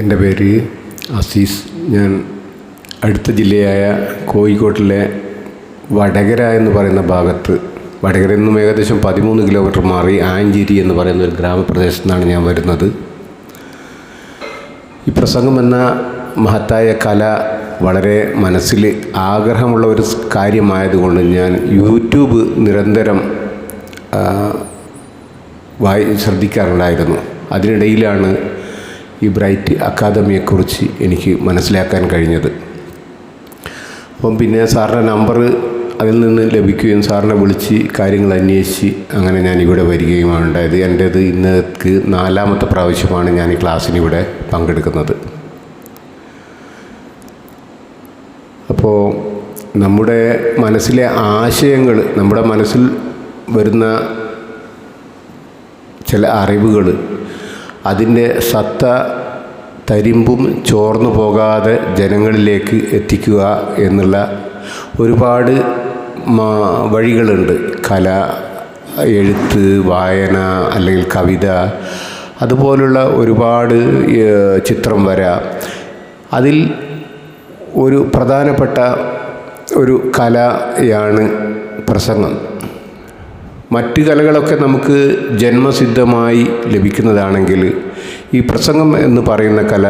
എന്റെ പേര് അസീസ്. ഞാൻ അടുത്ത ജില്ലയായ കോഴിക്കോട്ടിലെ വടകര എന്ന് പറയുന്ന ഭാഗത്ത് വടകരയിൽ നിന്നും ഏകദേശം പതിമൂന്ന് കിലോമീറ്റർ മാറി ആഞ്ചേരി എന്ന് പറയുന്ന ഒരു ഗ്രാമപ്രദേശത്തു നിന്നാണ് ഞാൻ വരുന്നത്. ഈ പ്രസംഗം എന്ന മഹത്തായ കല വളരെ മനസ്സിൽ ആഗ്രഹമുള്ള ഒരു കാര്യമായതുകൊണ്ട് ഞാൻ യൂട്യൂബ് നിരന്തരം വായി ശ്രദ്ധിക്കാറുണ്ടായിരുന്നു. അതിനിടയിലാണ് ഈ ബ്രൈറ്റ് അക്കാദമിയെക്കുറിച്ച് എനിക്ക് മനസ്സിലാക്കാൻ കഴിഞ്ഞത്. അപ്പം പിന്നെ സാറിന്റെ നമ്പർ അതിൽ നിന്ന് ലഭിക്കുകയും സാറിനെ വിളിച്ച് കാര്യങ്ങൾ അന്വേഷിച്ച് അങ്ങനെ ഞാൻ ഇവിടെ വരികയുമാണ് ഉണ്ടായത്. എന്റേത് ഇന്നേക്ക് നാലാമത്തെ പ്രാവശ്യമാണ് ഞാൻ ഈ ക്ലാസ്സിന് ഇവിടെ പങ്കെടുക്കുന്നത്. അപ്പോൾ നമ്മുടെ മനസ്സിലെ ആശയങ്ങൾ നമ്മുടെ മനസ്സിൽ വരുന്ന ചില അറിവുകൾ അതിന്റെ സത്ത തരിമ്പും ചോർന്നു പോകാതെ ജനങ്ങളിലേക്ക് എത്തിക്കുക എന്നുള്ള ഒരുപാട് വഴികളുണ്ട്. കല എഴുത്ത് വായന അല്ലെങ്കിൽ കവിത അതുപോലുള്ള ഒരുപാട് ചിത്രം വര. അതിൽ ഒരു പ്രധാനപ്പെട്ട ഒരു കലയാണ് പ്രസംഗം. മറ്റ് കലകളൊക്കെ നമുക്ക് ജന്മസിദ്ധമായി ലഭിക്കുന്നതാണെങ്കിൽ ഈ പ്രസംഗം എന്ന് പറയുന്ന കല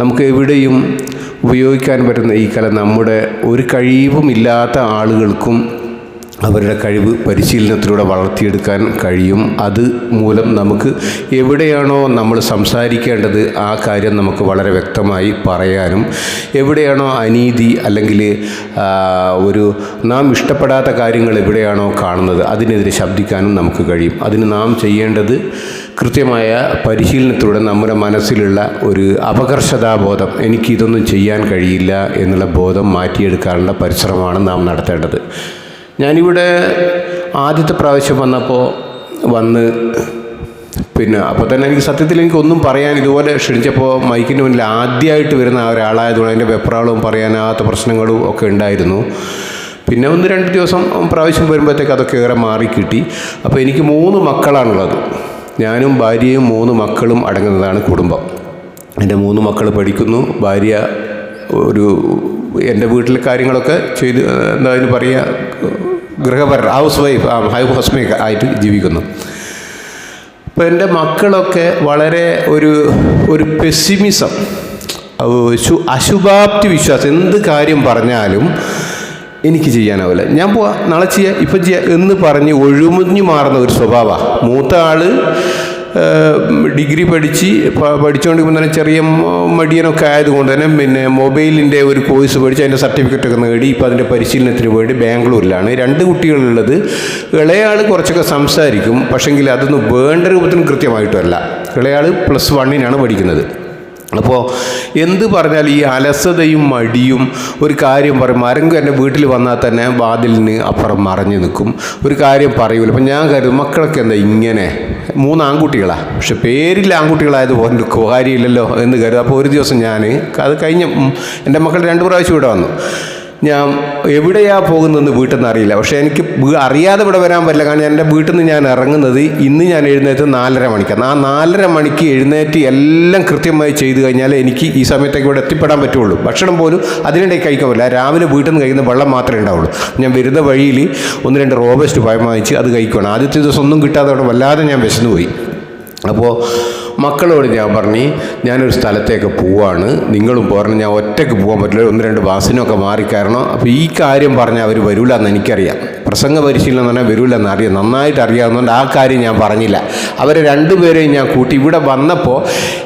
നമുക്ക് എവിടെയും ഉപയോഗിക്കാൻ പറ്റുന്ന ഈ കല നമ്മുടെ ഒരു കഴിവുമില്ലാത്ത ആളുകൾക്കും അവരുടെ കഴിവ് പരിശീലനത്തിലൂടെ വളർത്തിയെടുക്കാൻ കഴിയും. അത് മൂലം നമുക്ക് എവിടെയാണോ നമ്മൾ സംസാരിക്കേണ്ടത് ആ കാര്യം നമുക്ക് വളരെ വ്യക്തമായി പറയാനും എവിടെയാണോ അനീതി അല്ലെങ്കിൽ ഒരു നാം ഇഷ്ടപ്പെടാത്ത കാര്യങ്ങൾ എവിടെയാണോ കാണുന്നത് അതിനെതിരെ ശബ്ദിക്കാനും നമുക്ക് കഴിയും. അതിന് നാം ചെയ്യേണ്ടത് കൃത്യമായ പരിശീലനത്തിലൂടെ നമ്മുടെ മനസ്സിലുള്ള ഒരു അപകർഷതാബോധം എനിക്കിതൊന്നും ചെയ്യാൻ കഴിയില്ല എന്നുള്ള ബോധം മാറ്റിയെടുക്കാനുള്ള പരിശ്രമമാണ് നാം നടത്തേണ്ടത്. ഞാനിവിടെ ആദ്യത്തെ പ്രാവശ്യം വന്നപ്പോൾ വന്ന് പിന്നെ അപ്പോൾ തന്നെ എനിക്ക് സത്യത്തിൽ എനിക്കൊന്നും പറയാൻ ഇതുപോലെ ക്ഷണിച്ചപ്പോൾ മൈക്കിന്റെ മുന്നിൽ ആദ്യമായിട്ട് വരുന്ന ആ ഒരാളായതുകൊണ്ട് അതിന്റെ വെപ്രാളവും പറയാനാകാത്ത പ്രശ്നങ്ങളും ഒക്കെ ഉണ്ടായിരുന്നു. പിന്നെ ഒന്ന് രണ്ട് ദിവസം പ്രാവശ്യം വരുമ്പോഴത്തേക്ക് അതൊക്കെ ഏറെ മാറി കിട്ടി. അപ്പോൾ എനിക്ക് മൂന്ന് മക്കളാണുള്ളത്. ഞാനും ഭാര്യയും മൂന്ന് മക്കളും അടങ്ങുന്നതാണ് കുടുംബം. എന്റെ മൂന്ന് മക്കൾ പഠിക്കുന്നു. ഭാര്യ ഒരു എന്റെ വീട്ടിലെ കാര്യങ്ങളൊക്കെ ചെയ്ത് എന്താ അതിന് പറയുക ഗൃഹപര ഹൗസ് വൈഫ് ആ ഹൗസ് മേക്ക് ആയിട്ട് ജീവിക്കുന്നു. അപ്പോൾ എന്റെ മക്കളൊക്കെ വളരെ ഒരു ഒരു പെസിമിസം അശുഭാപ്തി വിശ്വാസം എന്ത് കാര്യം പറഞ്ഞാലും എനിക്ക് ചെയ്യാനാവില്ല. ഞാൻ പോവാ നാളെ ചെയ്യാം ഇപ്പം ചെയ്യാം എന്ന് പറഞ്ഞ് ഒഴുമുഞ്ഞു മാറുന്ന ഒരു സ്വഭാവമാണ്. മൂത്ത ആൾ ഡിഗ്രി പഠിച്ച് പഠിച്ചുകൊണ്ടിരിക്കുമ്പോൾ തന്നെ ചെറിയ മടിയനൊക്കെ ആയതുകൊണ്ട് തന്നെ പിന്നെ മൊബൈലിന്റെ ഒരു കോഴ്സ് പഠിച്ച് അതിന്റെ സർട്ടിഫിക്കറ്റൊക്കെ നേടി ഇപ്പോൾ അതിന്റെ പരിശീലനത്തിന് വേണ്ടി ബാംഗ്ലൂരിലാണ്. രണ്ട് കുട്ടികളുള്ളത്. ഇളയാൾ കുറച്ചൊക്കെ സംസാരിക്കും. പക്ഷെങ്കിൽ അതൊന്നും വേണ്ട രൂപത്തിനും കൃത്യമായിട്ടുമല്ല ഇളയാൾ പ്ലസ് വണ്ണിനാണ് പഠിക്കുന്നത്. അപ്പോൾ എന്ത് പറഞ്ഞാൽ ഈ അലസതയും മടിയും ഒരു കാര്യം പറയും ആരെങ്കിലും എന്റെ വീട്ടിൽ വന്നാൽ തന്നെ വാതിലിന് അപ്പുറം മറഞ്ഞു നിൽക്കും. ഒരു കാര്യം പറയൂല. അപ്പം ഞാൻ കരുതും മക്കളൊക്കെ എന്താ ഇങ്ങനെ? മൂന്ന് ആൺകുട്ടികളാണ് പക്ഷെ പേരിൽ ആൺകുട്ടികളായത് പോലെ കാര്യമില്ലല്ലോ എന്ന് കരുതും. അപ്പോൾ ഒരു ദിവസം ഞാൻ അത് കഴിഞ്ഞ എന്റെ മക്കൾ രണ്ട് പ്രാവശ്യം ഇവിടെ വന്നു. ഞാൻ എവിടെയാണ് പോകുന്നതെന്ന് വീട്ടിൽ നിന്ന് അറിയില്ല പക്ഷേ എനിക്ക് അറിയാതെ ഇവിടെ വരാൻ പറ്റില്ല. കാരണം എന്റെ വീട്ടിൽ നിന്ന് ഞാൻ ഇറങ്ങുന്നത് ഇന്ന് ഞാൻ എഴുന്നേറ്റ് നാലര മണിക്കാണ്. ആ നാലര മണിക്ക് എഴുന്നേറ്റ് എല്ലാം കൃത്യമായി ചെയ്തു കഴിഞ്ഞാൽ എനിക്ക് ഈ സമയത്തേക്ക് ഇവിടെ എത്തിപ്പെടാൻ പറ്റുള്ളൂ. ഭക്ഷണം പോലും അതിനിടയിൽ കഴിക്കാൻ പറ്റില്ല. രാവിലെ വീട്ടിൽ നിന്ന് കഴിക്കുന്ന വെള്ളം മാത്രമേ ഉണ്ടാവുള്ളൂ. ഞാൻ വരുന്ന വഴിയിൽ ഒന്ന് രണ്ട് റോബസ്റ്റ് പഴം വാങ്ങിച്ച് അത് കഴിക്കുകയാണ് ആദ്യത്തെ ദിവസം ഒന്നും കിട്ടാതെ അവിടെ വല്ലാതെ ഞാൻ വിശന്നു പോയി അപ്പോൾ മക്കളോട് ഞാൻ പറഞ്ഞു ഞാനൊരു സ്ഥലത്തേക്ക് പോവാണ്. നിങ്ങളും പോരണം. ഞാൻ ഒറ്റയ്ക്ക് പോകാൻ പറ്റില്ല. ഒന്ന് രണ്ട് ബസ്സിനൊക്കെ മാറിക്കയറണം അപ്പോൾ ഈ കാര്യം പറഞ്ഞാൽ അവർ വരില്ല എന്ന് എനിക്കറിയാം. പ്രസംഗ പരിശീലനം എന്ന് പറഞ്ഞാൽ വരില്ല എന്ന് അറിയാം. നന്നായിട്ട് അറിയാവുന്നതുകൊണ്ട് ആ കാര്യം ഞാൻ പറഞ്ഞില്ല. അവരെ രണ്ടുപേരെയും ഞാൻ കൂട്ടി. ഇവിടെ വന്നപ്പോൾ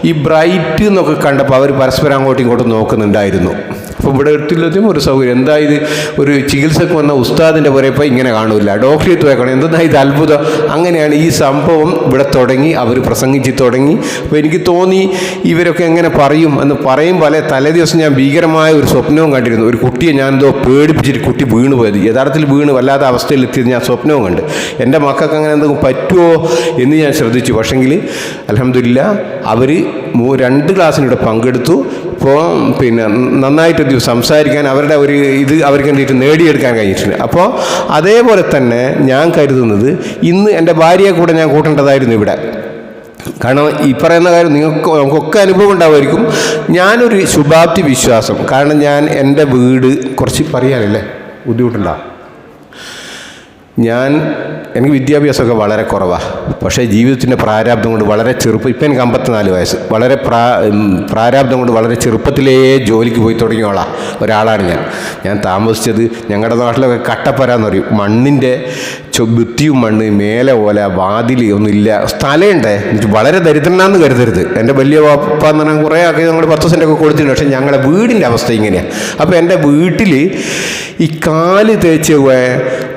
ഈ ബ്രൈറ്റ് എന്നൊക്കെ കണ്ടപ്പോൾ അവർ പരസ്പരം അങ്ങോട്ടും ഇങ്ങോട്ടും നോക്കുന്നുണ്ടായിരുന്നു. അപ്പോൾ ഇവിടെ എടുത്തില്ലതും ഒരു സൗകര്യം. എന്താ ഇത്? ഒരു ചികിത്സക്ക് വന്ന ഉസ്താദിന്റെ പുറയപ്പോൾ ഇങ്ങനെ കാണില്ല ഡോക്ടറെ തോക്കണം എന്താ ഇത് അത്ഭുതം? അങ്ങനെയാണ് ഈ സംഭവം ഇവിടെ തുടങ്ങി. അവർ പ്രസംഗിച്ച് തുടങ്ങി. അപ്പോൾ എനിക്ക് തോന്നി ഇവരൊക്കെ എങ്ങനെ പറയും എന്ന് പറയും അല്ലെ തലേ ദിവസം ഞാൻ ഭീകരമായ ഒരു സ്വപ്നവും കണ്ടിരുന്നു. ഒരു കുട്ടിയെ ഞാൻ എന്തോ പേടിപ്പിച്ചിട്ട് കുട്ടി വീണ് പോയത് യഥാർത്ഥത്തിൽ വീണ് വല്ലാത്ത അവസ്ഥയിൽ എത്തിയത് ഞാൻ സ്വപ്നവും കണ്ട്. എന്റെ മക്കൾക്ക് അങ്ങനെ എന്തെങ്കിലും പറ്റുമോ എന്ന് ഞാൻ ശ്രദ്ധിച്ചു. പക്ഷെങ്കിൽ അലഹമില്ല അവർ രണ്ട് ക്ലാസ്സിനിവിടെ പങ്കെടുത്തു. ഇപ്പോൾ പിന്നെ നന്നായിട്ട് സംസാരിക്കാൻ അവരുടെ ഒരു ഇത് അവർക്ക് വേണ്ടിയിട്ട് നേടിയെടുക്കാൻ കഴിഞ്ഞിട്ടുണ്ട്. അപ്പോൾ അതേപോലെ തന്നെ ഞാൻ കരുതുന്നത് ഇന്ന് എന്റെ ഭാര്യയെ കൂടെ ഞാൻ കൂട്ടേണ്ടതായിരുന്നു ഇവിടെ. കാരണം ഈ പറയുന്ന കാര്യം നിങ്ങൾക്ക് നമുക്കൊക്കെ അനുഭവം ഉണ്ടാവുമായിരിക്കും. ഞാനൊരു ശുഭാപ്തി വിശ്വാസം. കാരണം ഞാൻ എന്റെ വീട് കുറച്ച് പറയാനല്ലേ? ബുദ്ധിമുട്ടുണ്ടാവും ഞാൻ എനിക്ക് വിദ്യാഭ്യാസമൊക്കെ വളരെ കുറവാണ് പക്ഷേ ജീവിതത്തിന്റെ പ്രാരാബ്ദം കൊണ്ട് വളരെ ചെറുപ്പം ഇപ്പം എനിക്ക് അമ്പത്തിനാല് വയസ്സ്. വളരെ പ്രാ പ്രാരാബ്ദം കൊണ്ട് വളരെ ചെറുപ്പത്തിലേ ജോലിക്ക് പോയി തുടങ്ങിയോളാം ഒരാളാണ് ഞാൻ. ഞാൻ താമസിച്ചത് ഞങ്ങളുടെ നാട്ടിലൊക്കെ കട്ടപ്പര എന്ന് പറയും. മണ്ണിന്റെ ഭിത്തിയും മണ്ണ് മേലെ ഓല വാതിൽ ഒന്നുമില്ല. സ്ഥലമുണ്ടേ. വളരെ ദരിദ്രനാന്ന് കരുതരുത്. എന്റെ വലിയ പപ്പ എന്ന് പറഞ്ഞാൽ കുറേ ആക്കി ഞങ്ങൾ പത്ത് സെന്റൊക്കെ കൊടുത്തിട്ടുണ്ട്. പക്ഷേ ഞങ്ങളുടെ വീടിന്റെ അവസ്ഥ ഇങ്ങനെയാണ് അപ്പോൾ എന്റെ വീട്ടിൽ ഈ കാൽ തേച്ച്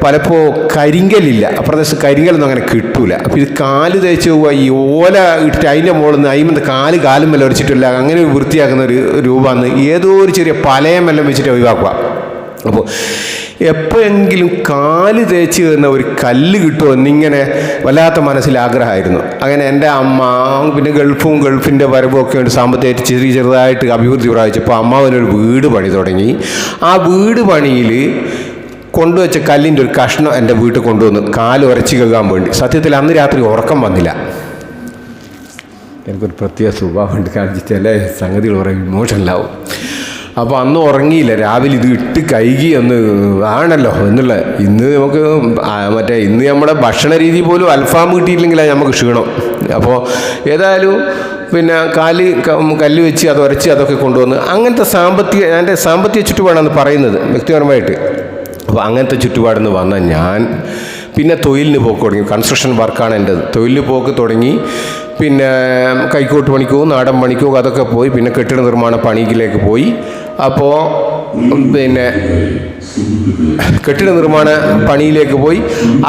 പലപ്പോൾ കരിങ്കലില്ല അപ്രദേശത്ത് കരിങ്കലൊന്നും അങ്ങനെ കിട്ടൂല. അപ്പോൾ ഇത് കാൽ തേച്ച് പോവുക ഈ ഓല ഇട്ടിട്ട് അതിന്റെ മുകളിൽ നിന്ന് അയിമെന്ന് കാൽ കാലും വല്ല ഒരച്ചിട്ടില്ല അങ്ങനെ വൃത്തിയാക്കുന്ന ഒരു രൂപമാണ്. ഏതോ ഒരു ചെറിയ പലയമെല്ലാം വെച്ചിട്ട് ഒഴിവാക്കുക. അപ്പോൾ എപ്പോഴെങ്കിലും കാൽ തേച്ച് തന്ന ഒരു കല്ല് കിട്ടുമോ എന്നിങ്ങനെ വല്ലാത്ത മനസ്സിൽ ആഗ്രഹമായിരുന്നു. അങ്ങനെ എന്റെ അമ്മ പിന്നെ ഗൾഫും ഗൾഫിന്റെ വരവും ഒക്കെ ഉണ്ട് സാമ്പത്തികമായിട്ട് ചെറിയ ചെറുതായിട്ട് അഭിവൃദ്ധി പ്രാപിച്ചപ്പോൾ അമ്മാവനൊരു വീട് പണി തുടങ്ങി. ആ വീട് പണിയിൽ കൊണ്ടുവച്ച കല്ലിന്റെ ഒരു കഷ്ണം എന്റെ വീട്ടിൽ കൊണ്ടുവന്ന് കാൽ ഉരച്ചു കേൾക്കാൻ വേണ്ടി. സത്യത്തിൽ അന്ന് രാത്രി ഉറക്കം വന്നില്ല. എനിക്കൊരു പ്രത്യേക സ്വഭാവമുണ്ട്. കാണിച്ചിട്ട് അല്ലേ സംഗതികൾ കുറേ ഇമോഷണലാവും അപ്പോൾ അന്ന് ഉറങ്ങിയില്ല. രാവിലെ ഇത് ഇട്ട് കൈകി എന്ന് ആണല്ലോ. എന്നുള്ള ഇന്ന് നമുക്ക് മറ്റേ ഇന്ന് നമ്മുടെ ഭക്ഷണ രീതി പോലും അൽഫാം കിട്ടിയില്ലെങ്കിലാണ് നമുക്ക് ക്ഷീണം. അപ്പോൾ ഏതായാലും പിന്നെ കാൽ കല്ല് വെച്ച് അത് ഉരച്ച് അതൊക്കെ കൊണ്ടുവന്ന് അങ്ങനത്തെ സാമ്പത്തിക എന്റെ സാമ്പത്തിക ചുറ്റുപാടാണ് പറയുന്നത് വ്യക്തിപരമായിട്ട്. അപ്പോൾ അങ്ങനത്തെ ചുറ്റുപാടിൽ നിന്ന് വന്ന ഞാൻ പിന്നെ തൊഴിലിന് പോക്ക് തുടങ്ങി. കൺസ്ട്രക്ഷൻ വർക്കാണ് എന്റെ തൊഴിലിന് പോക്ക് തുടങ്ങി. പിന്നെ കൈക്കോട്ട് പണിക്കോ നാടൻ പണിക്കോ അതൊക്കെ പോയി. പിന്നെ കെട്ടിട നിർമ്മാണ പണിയിലേക്ക് പോയി. അപ്പോൾ പിന്നെ കെട്ടിട നിർമ്മാണ പണിയിലേക്ക് പോയി.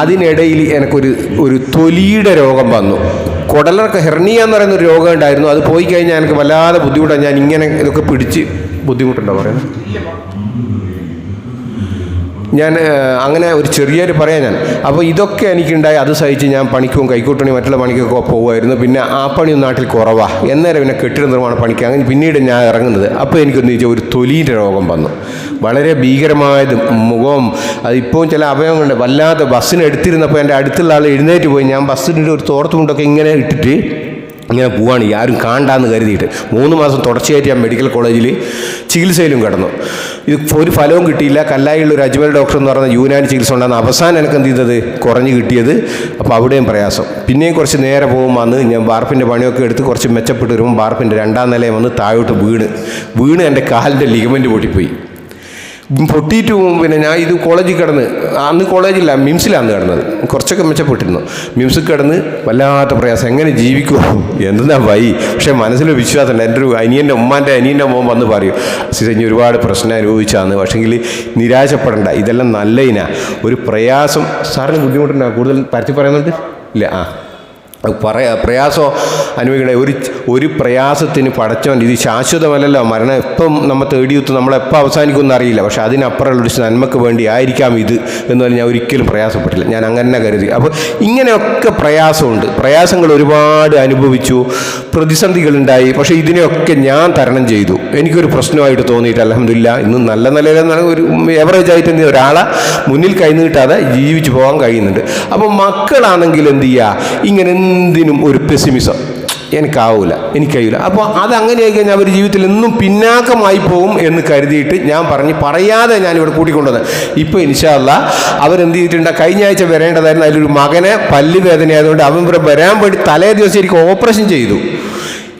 അതിനിടയിൽ എനിക്കൊരു ഒരു തൊലിയുടെ രോഗം വന്നു. കുടലർക്ക് ഹെർണിയ എന്ന് പറയുന്ന ഒരു രോഗം ഉണ്ടായിരുന്നു. അത് പോയി കഴിഞ്ഞാൽ എനിക്ക് വല്ലാതെ ബുദ്ധിമുട്ടാണ്. ഞാൻ ഇങ്ങനെ ഇതൊക്കെ പിടിച്ച് ബുദ്ധിമുട്ടുണ്ടോ പറയുന്നത്? ഞാൻ അങ്ങനെ ഒരു ചെറിയൊരു പറയാം ഞാൻ. അപ്പോൾ ഇതൊക്കെ എനിക്കുണ്ടായി. അത് സഹിച്ച് ഞാൻ പണിക്കും കൈക്കൂട്ടണി മറ്റുള്ള പണിക്കൊക്കെ പോകുമായിരുന്നു. പിന്നെ ആ പണി നാട്ടിൽ കുറവാണ് എന്നേരം പിന്നെ കെട്ടിട നിർമ്മാണ പണിക്ക് അങ്ങനെ പിന്നീട് ഞാൻ ഇറങ്ങുന്നത്. അപ്പോൾ എനിക്കൊന്ന് ചോദിച്ചാൽ ഒരു തൊലിയുടെ രോഗം വന്നു. വളരെ ഭീകരമായത് മുഖം അതിപ്പോൾ ചില അവയവങ്ങളുണ്ട്. വല്ലാതെ ബസ്സിന് എടുത്തിരുന്നപ്പോൾ എന്റെ അടുത്തുള്ള ആൾ എഴുന്നേറ്റ് പോയി. ഞാൻ ബസ്സിന്റെ ഒരു തോർത്തുമുണ്ടൊക്കെ ഇങ്ങനെ ഇട്ടിട്ട് ഇങ്ങനെ പോവാണ്. ആരും കാണ്ടാന്ന് കരുതിയിട്ട് മൂന്ന് മാസം തുടർച്ചയായിട്ട് ഞാൻ മെഡിക്കൽ കോളേജിൽ ചികിത്സയിലും കിടന്നു. ഇത് ഒരു ഫലവും കിട്ടിയില്ല. കല്ലായിയുള്ള ഒരു അജ്മൽ ഡോക്ടർ എന്ന് പറയുന്ന യൂനാനി ചികിത്സ ഉണ്ടാകുന്ന അവസാനം എനിക്ക് എന്ത് ചെയ്തത്? കുറഞ്ഞ് കിട്ടിയത്. അപ്പോൾ അവിടെയും പ്രയാസം. പിന്നെയും കുറച്ച് നേരെ പോകുമ്പോൾ വന്ന് ഞാൻ ബാർപ്പിന്റെ പണിയൊക്കെ എടുത്ത് കുറച്ച് മെച്ചപ്പെട്ട് വരുമ്പോൾ ബാർപ്പിന്റെ രണ്ടാം നിലയും വന്ന് താഴോട്ട് വീണ്. വീണ് എന്റെ കാലിന്റെ ലിഗമെന്റ് പൊട്ടിപ്പോയി. പൊട്ടിയിട്ട് പിന്നെ ഞാൻ ഇത് കോളേജിൽ കിടന്ന് അന്ന് കോളേജില്ല മിംസിലാണ് കിടന്നത്. കുറച്ചൊക്കെ മെച്ചപ്പെട്ടിരുന്നു. മിംസിൽ കിടന്ന് വല്ലാത്ത പ്രയാസം. എങ്ങനെ ജീവിക്കുമോ എന്താ വൈ? പക്ഷേ മനസ്സിൽ വിശ്വാസമുണ്ട്. എന്റെ ഒരു അനിയന്റെ ഉമ്മാന്റെ അനിയന്റെ മോൻ വന്ന് പറയും സിസഞ്ഞ് ഒരുപാട് പ്രശ്നം അനുഭവിച്ചാന്ന്. പക്ഷേങ്കിൽ നിരാശപ്പെടണ്ട. ഇതെല്ലാം നല്ല ഇന. ഒരു പ്രയാസം. സാറിന് ബുദ്ധിമുട്ടുണ്ടോ? കൂടുതൽ പരത്തി പറയുന്നുണ്ട് ഇല്ല ആ. പറയാ പ്രയാസം? അനുഭവിക്കണേ. ഒരു ഒരു പ്രയാസത്തിന് പടച്ചവൻ ഇത് ശാശ്വതമല്ലല്ലോ. മരണം എപ്പം നമ്മൾ തേടിയെത്തും നമ്മളെപ്പോൾ അവസാനിക്കുമെന്ന് അറിയില്ല പക്ഷേ അതിനപ്പുറമുള്ള ഒരു നന്മക്ക് വേണ്ടി ആയിരിക്കാം ഇത് എന്ന് പറഞ്ഞാൽ ഞാൻ ഒരിക്കലും പ്രയാസപ്പെട്ടില്ല. ഞാൻ അങ്ങനെ കരുതി. അപ്പോൾ ഇങ്ങനെയൊക്കെ പ്രയാസമുണ്ട്. പ്രയാസങ്ങൾ ഒരുപാട് അനുഭവിച്ചു. പ്രതിസന്ധികളുണ്ടായി. പക്ഷേ ഇതിനെയൊക്കെ ഞാൻ തരണം ചെയ്തു. എനിക്കൊരു പ്രശ്നമായിട്ട് തോന്നിയിട്ട് അലഹമില്ല ഇന്ന് നല്ല നിലയിൽ ഒരു എവറേജ് ആയിട്ട് എന്ത്? ഒരാളെ മുന്നിൽ കൈനീട്ടാതെ ജീവിച്ചു പോകാൻ കഴിയുന്നുണ്ട്. അപ്പോൾ മക്കളാണെങ്കിൽ എന്ത് ചെയ്യുക? ഇങ്ങനെ എന്തിനും ഒരു പെസിമിസം എനിക്കാവൂല എനിക്ക് കഴിയില്ല അപ്പോൾ അത് ആയി കഴിഞ്ഞാൽ അവർ ജീവിതത്തിൽ എന്നും പിന്നാക്കമായി പോകും എന്ന് കരുതിയിട്ട് ഞാൻ പറഞ്ഞ് പറയാതെ ഞാനിവിടെ കൂട്ടിക്കൊണ്ടത് ഇപ്പോൾ ഇൻഷാല്ല അവരെന്ത് ചെയ്തിട്ടുണ്ട്? കഴിഞ്ഞ ആഴ്ച വരേണ്ടതായിരുന്നു. അതിലൊരു മകനെ പല്ല് വേദന ആയതുകൊണ്ട് അവൻ ഇവിടെ വരാൻ വേണ്ടി തലേ ദിവസം എനിക്ക് ഓപ്പറേഷൻ ചെയ്തു.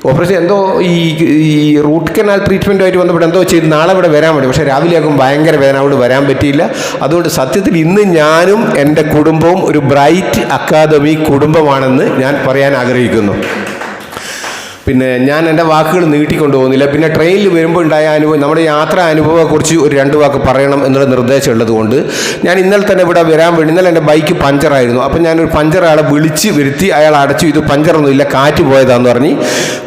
ഓപ്പറേഷൻ എന്തോ ഈ ഈ റൂട്ട് കനാൽ ട്രീറ്റ്മെന്റുമായിട്ട് വന്നപ്പോൾ എന്തോ ചെയ്ത്. നാളെ ഇവിടെ വരാൻ വേണ്ടി. പക്ഷേ രാവിലെ ആകും ഭയങ്കര വേദന. അവിടെ വരാൻ പറ്റിയില്ല. അതുകൊണ്ട് സത്യത്തിൽ ഇന്ന് ഞാനും എന്റെ കുടുംബവും ഒരു ബ്രൈറ്റ് അക്കാദമി കുടുംബമാണെന്ന് ഞാൻ പറയാൻ ആഗ്രഹിക്കുന്നു. പിന്നെ ഞാൻ എന്റെ വാക്കുകൾ നീട്ടിക്കൊണ്ടു പോകുന്നില്ല പിന്നെ ട്രെയിനിൽ വരുമ്പോൾ ഉണ്ടായ അനുഭവം നമ്മുടെ യാത്രാ അനുഭവത്തെക്കുറിച്ച് ഒരു രണ്ട് വാക്ക് പറയണം എന്നുള്ള നിർദ്ദേശം ഉള്ളതുകൊണ്ട് ഞാൻ ഇന്നലെ തന്നെ ഇവിടെ വരാൻ വേണ്ടി ഇന്നലെ എന്റെ ബൈക്ക് പഞ്ചറായിരുന്നു അപ്പം ഞാനൊരു പഞ്ചർ അയാളെ വിളിച്ച് വരുത്തി അയാൾ അടച്ചു ഇത് പഞ്ചറൊന്നുമില്ല കാറ്റ് പോയതാന്ന് പറഞ്ഞ്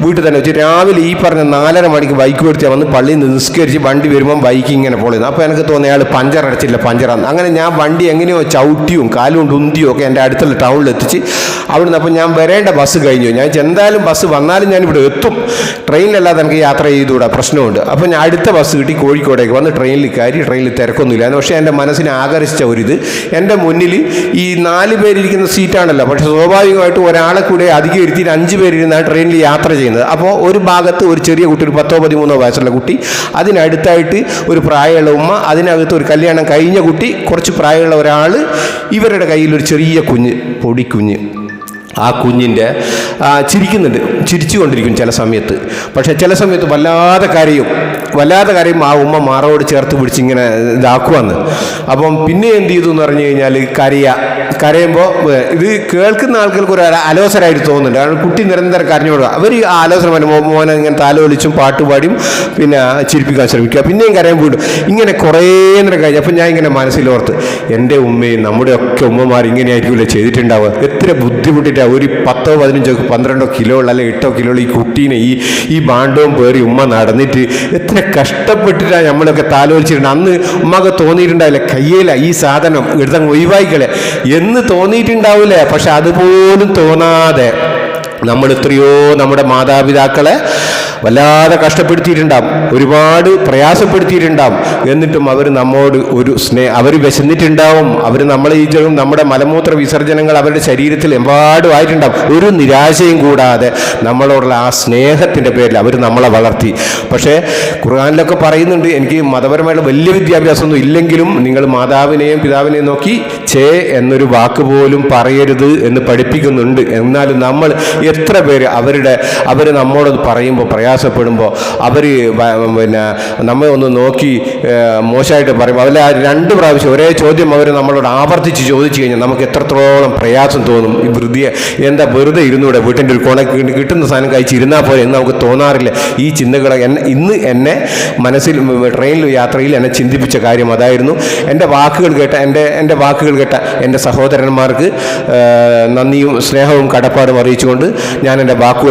വീട്ടിൽ തന്നെ വെച്ച് രാവിലെ ഈ പറഞ്ഞ നാലര മണിക്ക് ബൈക്ക് മേടിച്ചാൽ വന്ന് പള്ളിയിൽ നിന്ന് നിസ്കരിച്ച് വണ്ടി വരുമ്പം ബൈക്ക് ഇങ്ങനെ പോളുന്നു അപ്പോൾ എനിക്ക് തോന്നി അയാൾ പഞ്ചർ അടച്ചില്ല പഞ്ചറാന്ന്. അങ്ങനെ ഞാൻ വണ്ടി എങ്ങനെയോ ചവിട്ടിയും കാലും കൊണ്ട് ഉന്തിയും ഒക്കെ എന്റെ അടുത്തുള്ള ടൗണിൽ എത്തിച്ച് അവിടുന്ന് അപ്പം ഞാൻ വരേണ്ട ബസ് കഴിഞ്ഞു. ഞാൻ എന്തായാലും ബസ് വന്നാലും ഞാൻ ഇവിടെ എത്തും. ട്രെയിനിലല്ലാതെ നമുക്ക് യാത്ര ചെയ്തുകൂടെ? പ്രശ്നമുണ്ട്. അപ്പോൾ ഞാൻ അടുത്ത ബസ് കിട്ടി കോഴിക്കോടേക്ക്. വന്ന് ട്രെയിനിൽ കയറി ട്രെയിനിൽ തിരക്കൊന്നുമില്ലായിരുന്നു പക്ഷേ എന്റെ മനസ്സിനെ ആകർഷിച്ച ഒരിത് എന്റെ മുന്നിൽ ഈ നാല് പേരിരിക്കുന്ന സീറ്റാണല്ലോ. പക്ഷേ സ്വാഭാവികമായിട്ടും ഒരാളെ കൂടെ അധികം ഇരുത്തി അഞ്ച് പേരിരുന്നാണ് ട്രെയിനിൽ യാത്ര ചെയ്യുന്നത്. അപ്പോൾ ഒരു ഭാഗത്ത് ഒരു ചെറിയ കുട്ടി ഒരു പത്തോ പതിമൂന്നോ വയസ്സുള്ള കുട്ടി അതിനടുത്തായിട്ട് ഒരു പ്രായമുള്ള ഉമ്മ അതിനകത്ത് ഒരു കല്യാണം കഴിഞ്ഞ കുട്ടി കുറച്ച് പ്രായമുള്ള ഒരാൾ ഇവരുടെ കയ്യിൽ ഒരു ചെറിയ കുഞ്ഞ് പൊടിക്കുഞ്ഞ് ആ കുഞ്ഞിന്റെ ചിരിക്കുന്നുണ്ട്. ചിരിച്ചുകൊണ്ടിരിക്കും ചില സമയത്ത്. പക്ഷേ ചില സമയത്ത് വല്ലാതെ കരയും. വല്ലാതെ കരയും ആ ഉമ്മ മാറോട് ചേർത്ത് പിടിച്ചിങ്ങനെ ഇതാക്കുവാന്ന്. അപ്പം പിന്നെ എന്ത് ചെയ്തു എന്ന് പറഞ്ഞു കഴിഞ്ഞാൽ കരയ. കരയുമ്പോൾ ഇത് കേൾക്കുന്ന ആൾക്കാർക്ക് ഒരു അലോസരായിട്ട് തോന്നുന്നുണ്ട്. കാരണം കുട്ടി നിരന്തരം കരഞ്ഞോടുക അവർ ആ ആലോചന മോനെ ഇങ്ങനെ താലോലിച്ചും പാട്ടുപാടിയും പിന്നെ ചിരിപ്പിക്കാൻ ശ്രമിക്കുക. പിന്നെയും കരയാൻ വീണ്ടും ഇങ്ങനെ കുറേ നേരം കഴിഞ്ഞു അപ്പം ഞാൻ ഇങ്ങനെ മനസ്സിലോർത്ത് എന്റെ ഉമ്മയും നമ്മുടെ ഒക്കെ ഉമ്മമാർ ഇങ്ങനെയായിരിക്കുമല്ലോ ചെയ്തിട്ടുണ്ടാവുക? എത്ര ബുദ്ധിമുട്ടിട്ടാണ് ഒരു പത്തോ പതിനഞ്ചോ പന്ത്രണ്ടോ കിലോ ഉള്ള അല്ലെങ്കിൽ വട്ടൊക്കിലുള്ള ഈ കുട്ടീനെ ഈ ഈ ബാണ്ടവും പേറി ഉമ്മ നടന്നിട്ട് എത്ര കഷ്ടപ്പെട്ടിട്ടാണ് നമ്മളൊക്കെ താലോചിച്ചിട്ടുണ്ട് അന്ന് ഉമ്മക്ക് തോന്നിയിട്ടുണ്ടാവില്ല കയ്യേല ഈ സാധനം ഇടതങ്ങ് ഒഴിവാക്കിക്കളെ. എന്ന് തോന്നിയിട്ടുണ്ടാവില്ല പക്ഷെ അതുപോലും തോന്നാതെ. നമ്മൾ എത്രയോ നമ്മുടെ മാതാപിതാക്കളെ വല്ലാതെ കഷ്ടപ്പെടുത്തിയിട്ടുണ്ടാവും. ഒരുപാട് പ്രയാസപ്പെടുത്തിയിട്ടുണ്ടാവും. എന്നിട്ടും അവർ നമ്മോട് ഒരു സ്നേഹ അവർ വിശന്നിട്ടുണ്ടാവും. അവർ നമ്മളെ ഈ നമ്മുടെ മലമൂത്ര വിസർജനങ്ങൾ അവരുടെ ശരീരത്തിൽ എമ്പാടും ആയിട്ടുണ്ടാവും. ഒരു നിരാശയും കൂടാതെ നമ്മളോടുള്ള ആ സ്നേഹത്തിന്റെ പേരിൽ അവർ നമ്മളെ വളർത്തി. പക്ഷേ ഖുർആാനിലൊക്കെ പറയുന്നുണ്ട് എനിക്ക് മതപരമായിട്ടുള്ള വലിയ വിദ്യാഭ്യാസമൊന്നും ഇല്ലെങ്കിലും നിങ്ങൾ മാതാവിനെയും പിതാവിനെയും നോക്കി ചേ എന്നൊരു വാക്ക് പോലും പറയരുത് എന്ന് പഠിപ്പിക്കുന്നുണ്ട്. എന്നാലും നമ്മൾ എത്ര പേര് അവരുടെ അവർ നമ്മോട് പറയുമ്പോൾ പ്രയാസപ്പെടുമ്പോൾ അവർ പിന്നെ നമ്മെ ഒന്ന് നോക്കി മോശമായിട്ട് പറയുമ്പോൾ അവരെ രണ്ട് പ്രാവശ്യം ഒരേ ചോദ്യം അവർ നമ്മളോട് ആവർത്തിച്ച് ചോദിച്ചു കഴിഞ്ഞാൽ നമുക്ക് എത്രത്തോളം പ്രയാസം തോന്നും. ഈ വൃതിയെ എന്താ വെറുതെ ഇരുന്നൂടെ? വീട്ടിന്റെ ഒരു കോണ കിട്ടുന്ന സാധനം കഴിച്ചിരുന്നാൽ പോലെ എന്ന് നമുക്ക് തോന്നാറില്ല. ഈ ചിന്തകൾ എന്നെ ഇന്ന് എന്നെ മനസ്സിൽ ട്രെയിനിൽ യാത്രയിൽ എന്നെ ചിന്തിപ്പിച്ച കാര്യം അതായിരുന്നു. എന്റെ വാക്കുകൾ കേട്ട എന്റെ എന്റെ വാക്കുകൾ കേട്ട എന്റെ സഹോദരന്മാർക്ക് നന്ദിയും സ്നേഹവും കടപ്പാടും അറിയിച്ചുകൊണ്ട് ഞാൻ എന്റെ വാക്കുകൾ